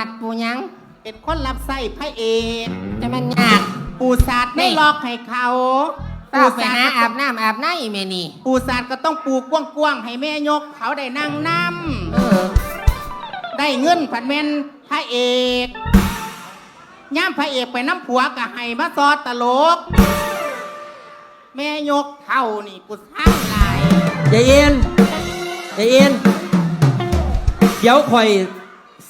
อัดปูหยังเป็นคนรับใส่พระเอกจะมันยาก ปูศาสตร์ไม่นี่ลอกให้เขาเฝ้าไปศาสตหาร์อาบน้ำอาบน้ำอีเมนี่ปูศาสตร์ก็ต้องปูกว้างๆให้แม่ยก เขาได้นั่งน้เออำได้เงินผัดเมนพระเอกย่ามพระเอกไปน้ำผัวก็ให้มาซอดตลก แม่ยกเท่านี่กูสร้างหลาย ยายเอ็นยายเอ็นเดี๋ยวคอย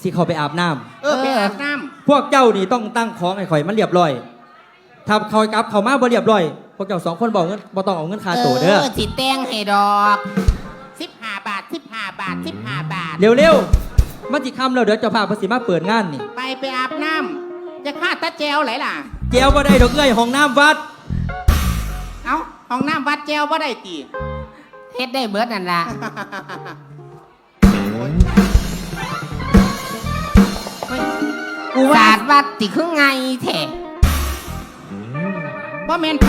สิเขาไปอาบน้เออไปอาบน้ำพวกเจ้านี่ต้องตั้งของให้ข่อยมันเรียบร้อยถ้าเขากลับเขามาบ่เรียบร้อย พวกเจ้าสองคนบอกเงินบ่ต้องเอาเงินค่าตัวเด้อสิแตงให้ดอกำสิบห้าบาทสิบห้าบาทสิบห้าบาท เร็วๆมาจิคำแล้วเดี๋ยวเจะพาภาษีมาเปิดงานนี่ ไปไปอาบน้ำจะฆ่าตาแจวไหลล่ะเจียวบ่ได้ดอกเอ้ยห้องน้ำวัด เอ้าห้องน้ำวัดแจวว่าได้ตีเฮ็ดได้เบิดนั่นล่ะ ว่าศาสตร์วัดติคือไงแท้พ่อแมนไพ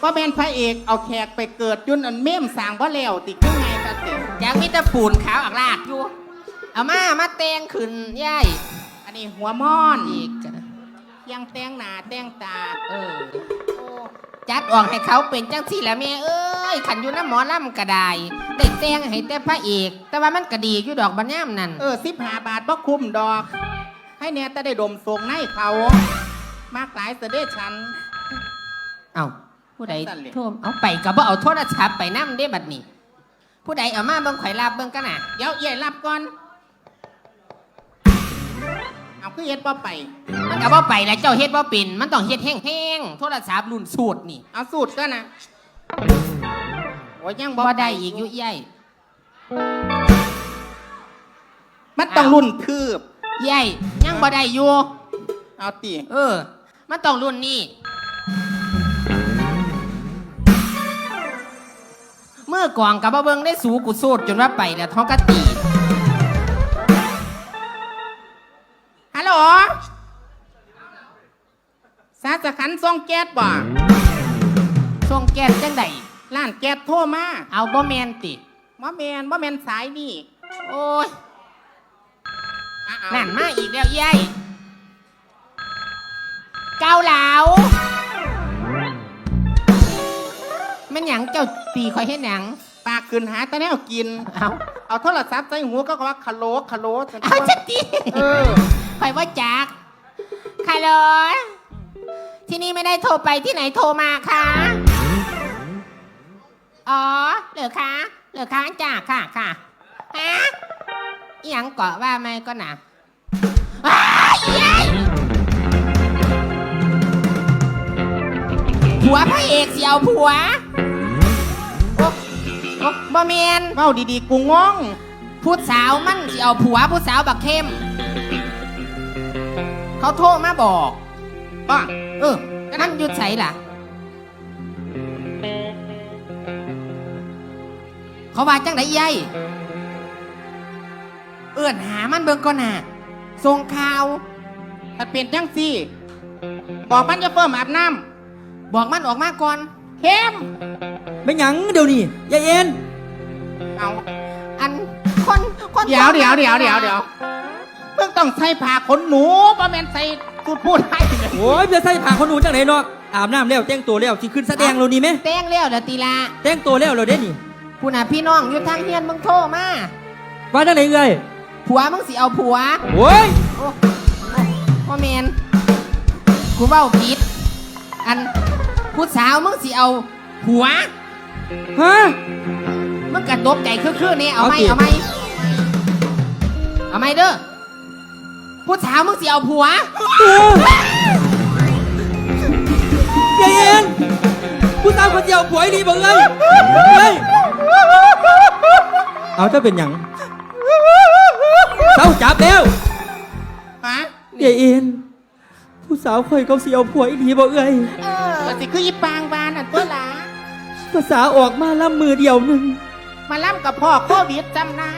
พ่อแมนพระเอกเอาแขกไปเกิดยุ่นอันเม่มสร้างบ่แล้วติขึ้นไงตาเต็มยังมีแต่ปูนขาวอักลากอยู่เอามามาแตงขึ้นย่ายอันนี้หัวม่อนอีกจ้ะยังแต่งหน้าแต่งตา เออจัดออกให้เขาเป็นจังสี่ละแม่เอ้ยขันอยู่น้ำหมอลำก็ได้ได้แต่งให้แต่พระเอก แต่ว่ามันก็ดีอยู่ดอกบัญญามนั่น เออสิบห้าบาทบ่คุ้มดอก ให้เนี่ยแต่ได้ดมทรงในเขา มากหลายเสด็จฉัน เอ้าผู้ใดสั่นเลย โทรเอาไปก็บ่เอาโทรศัพท์ไปนำเด้บัดนี้ ผู้ใดเอามาเบิ่งข่อยรับเบิ่งกันน่ะเดี๋ยวเอี่ยรับก่อน เอาคือเฮ็ดบ่ไป มันก็บ่ไปแล้วเจ้าเฮ็ดบ่เป็นมันต้องเฮ็ดแห้งๆโทรศัพท์รุ่นสูตรนี่เอาสูตรก็นะโอ้ยยังบ่บ่ได้อีกอยู่ใหญ่ มันต้องรุ่นคืบ ใหญ่ยังบ่ได้อยู่ เอาตีเออ มันต้องรุ่นนี้เมื่อกวางกับบ่เบิ่งได้สูกูโซดจนว่าไปแล้วท้องกะตีฮัลโหลสาสขันซองแก๊สบ่ช่วงแก้จังใดร้านแก๊สโทรมา เอาบ่แมนติบ่แมนบ่แมนสายนี่ โอ้ย อะเอานั่นมาอีกแล้วใหญ่เกาเหลามันหยังเจ้าตีคอยเฮ็ดหยังปากขึ้นหาแตะแนวกิน เอาเอาโทรศัพท์ใส่หูก็ว่าคาโลคาโลเอาจะตีเออคอยว่าจักฮัลโหลที่นี่ไม่ได้โทรไปที่ไหนโทรมาคะ อ๋อเหลือคะเหลือคะจ้าค่ะค่ะฮะ อิหยังเกาะว่าไม่ก็หนาอ้ายเย้ยผัวพระเอกเสียวผัวโอ๊ะโอ๊ะบ่เมียนเว้าดีๆ กูงง ผู้สาวมันสิเอาผัวผู้สาวบักเข้ม เขาโทรมาบอกบ้าเออนั่นหยุดใส่ล่ะ เขาว่าจังไดยัยเอื้อนหามันเบิ่งก่อนน่ะส่งข่าวถ้าเปลี่ยนจังซี่ บอกมันจะเพิ่มอาบน้บอกมันออกมาก่อนำเข้มไม่หยังเดี๋ยวนี้ยายเอ็นเอาอันคนคนเดี๋ยวเดี๋ยวเดี๋ยวเดี๋ยวเดี๋ยวเพิ่งต้องใส่ผ้าขนหนูบ่แม่นใส่กูพูดให้เลยโอ้ยจะใส่ผ้าขนหนูจังไหนเนาะอาบน้ำแล้วแต่งตัวแล้วสิขึ้นแสดงเรานี่ไหมแต่งแล้วเดี๋ยวตีละแต่งตัวแล้วเราเด้นี่ผู้น่ะพี่น้องอยู่ทางเฮียนมึงโทรมาว่าจังไหนเอ้ย ผัวมึงสิเอาผัวโอ้ยโอ้โอ้พ่อแมนกูเบ้าผิด อันผู้สาวมึงสิเอาผัว ฮะ มึงกระตกใจคือๆเนี่ยเอาไหมเอาสิเอาไหมเอาไหมเด้อผู้สาวมึงสิเอาผัว เออยายเอ็นผู้สาวคนเดียวผัวไอ้นี่บอกเลยเฮ้ยเอาจะเป็นหยัง เศร้าจับแล้วฮะยายเอ็นผู้สาวคอยเขาเสียวผัวไอ้นี่บอกเอ้ยเออก็สิคืออีปางบานอันตัวหลาภาษาออกมาล่ำมือเดียวหนึ่งมาล่ำกับพ่อโควิดจำนะ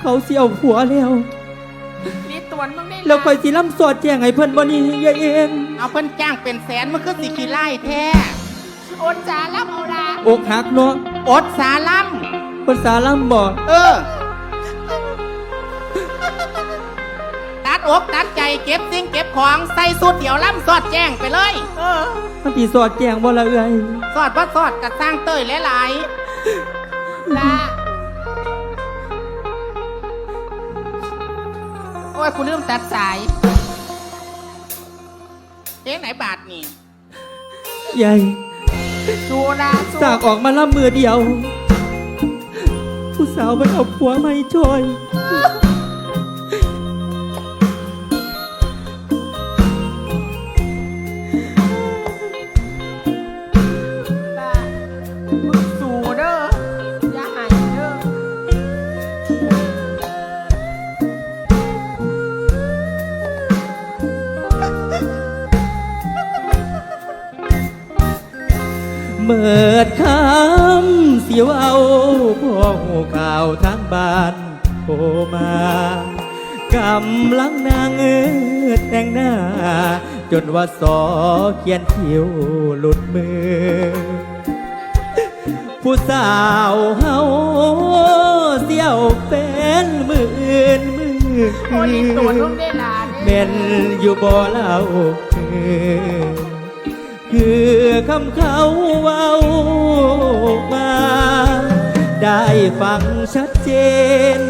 เขาเสียวผัวแล้วนี่ตวนมึงได้แล้วคอยสิล่ำสอดแจ้งให้เพิ่นบ่นี่ยายเอ็นเอาเพิ่นจ้างเป็นแสนมันคือสิขี้ไล่แท้โอนจารับเอาดาอกหักเนาะอดสาล่ภาษาล่ำบ่ำเออ อกตัดใจเก็บสิ่งเก็บของใส่สุดเดี๋ยวล่ำสอดแจ้งไปเลย เออมันตีสอดแจงบ่ละเอื้อยสอดว่าสอดกับสร้างเต้ยหลายละโอ้ยกูลืมตัดสายเพลงไหนบาทนี่ใหญ่สูละสูสากออกมาล่ำมือเดียว ผู้สาวมันเอาผัวไม่ช่วย สิเว้าพ่อหูข่าวทางบ้านโทรมากำลังนางเอแต่งหน้า จนว่าสอเขียนคิ้วหลุดมือ ผู้สาวเฮาเสี่ยวเป็นมืออื่นมือโอ้ยตัวนุ่มได้ลานเม่นอยู่บ่เล่าคือคือคำเขาเว้า ฟังชัดเจน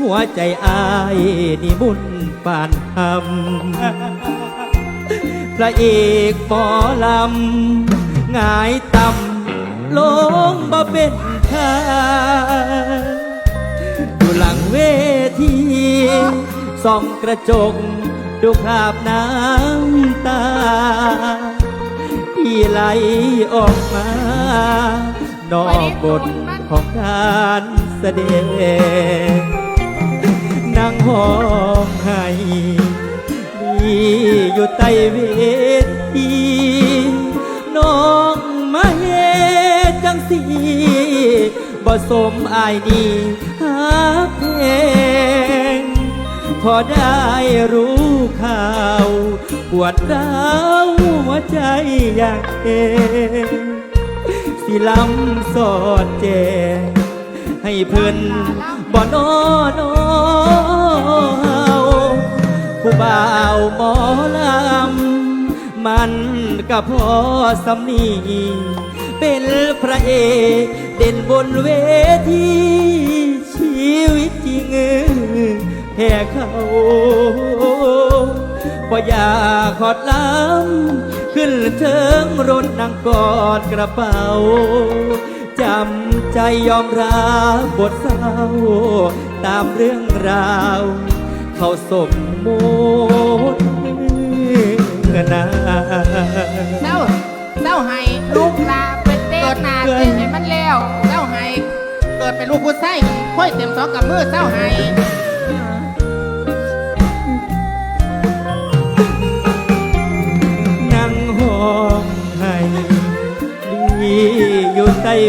หัวใจอายนี่มุนปานทำพระเอกหมอลำงายต่ำลงบ่เป็นท่าอยู่หลังเวทีส่องกระจกดูคราบน้ำตาที่ไหลออกมา นอกบท ของการแสดงนั่งห้องไห้มีอยู่ใต้เวทีน้องมาเฮจังสีบ่สมอายนี่หาเพลงพอได้รู้ข่าว ปวดร้าวหัวใจอย่างเอง สิลำสอดแจงให้เพิ่นบ่นอนอเฮาผู้บ่าวหมอลำมันก็พอสำนีเป็นพระเอกเด่นบนเวทีชีวิตจริงแพ้เขาบ่อยากขอดล้ำ ขึ้นเทิงรถนั่งกอดกระเป๋า จำใจยอมรับบทเศร้า ตามเรื่องราว เขาสมมุตินาเจ้าเจ้าให้ลูกลาเป็นเต้นหนาเต้นให้มันแล้วเจ้าให้เกิดเป็นลูกผู้ไส้ค่อยเต็มสองกับมือเจ้าให้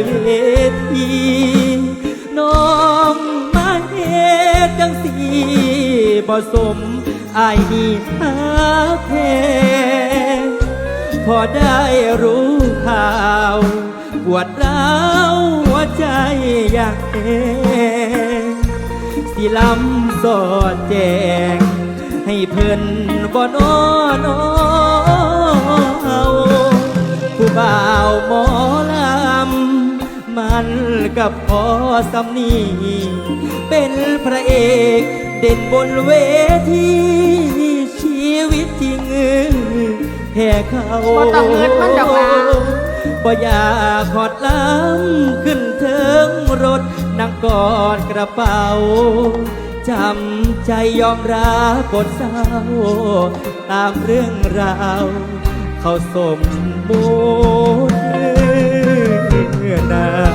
เวทีน้องมาเฮ็ดจังสีบ่สมอายนี่หาเพพอได้รู้ข่าวปวดร้าวหัวใจอยางเองสิลำสอดแจง ให้เพิ่นบ่นอนอเอาผู้บ่าวหมอลันกับพอสำนีเป็นพระเอกเด่นบนเวทีชีวิตจริงแพ้เขาบ่ต้องเงินมันดอกล่ะบ่อยากขอดล้ำขึ้นเทิงรถนั่งกอดกระเป๋าจำใจยอมรับบทเศร้า ตามเรื่องราว เขาสมบูรณ์นาเอา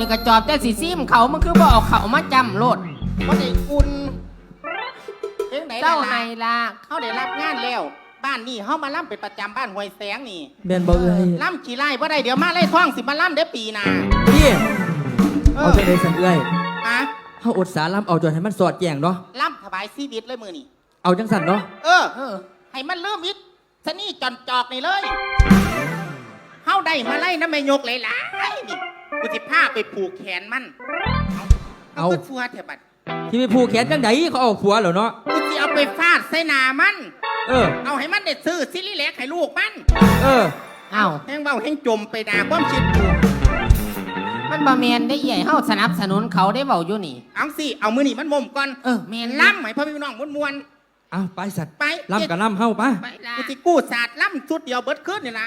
อีปอบนี่ก็จอบแต่สีซิมเขามันคือบ่เอาเขามาจำโลดบ่ได้อุ่นเพลงไหนเจ้าล่ะไห้ละเขาได้รับงานแล้ว บ้านนี่เฮามาล่ำเป็นประจำบ้านห้วยแสงนี่แม่นบ่เอ้ยล่ำขี่ไล่บ่ได้เดี๋ยวมาไล่ท้องสิมาล่ำเด้อปีหน้าพี่เอเอาอจะได้สังเอ้ยอะเฮาอดสาลำเอาจนให้มันสอดแจงเนาะล่ำถวายชีวิตเลยมือนี่เอาจังสั่นเนาะเออ เออ ให้มันเริ่มอิดสนี่จอนจอกนี่เลย เฮาได้มาไล่น้ำไม่ยกเลยล่ะนี่ กูสิพาไปผูกแขนมัน เอาก็ฟัวเถอะบัดที่ไปผูกแขนจังไดเขาเอาผัวเหรอเนาะกูสิเอาไปฟาดใส่หนามัน เออ เอาให้มันได้ซื้อซิลิเล็กให้ลูกมันเออ เอ้าแห้งเบาแห้งจมไปด่าความชิดกูมันบ่แมนได้ใหญ่เฮาสนับสนุนเขาได้เว้าอยู่นี่ เอาสิเอามือนี่มันมุมก่อนเออแม่นล่ำให้พ่อพี่น้องมวนมวนเอาไปสัตว์ๆไปลำกับลำเฮาปะ ไปละกูสิกู้ศาสตร์ล่ำชุดเดียวเบิดขึ้นนี่ละ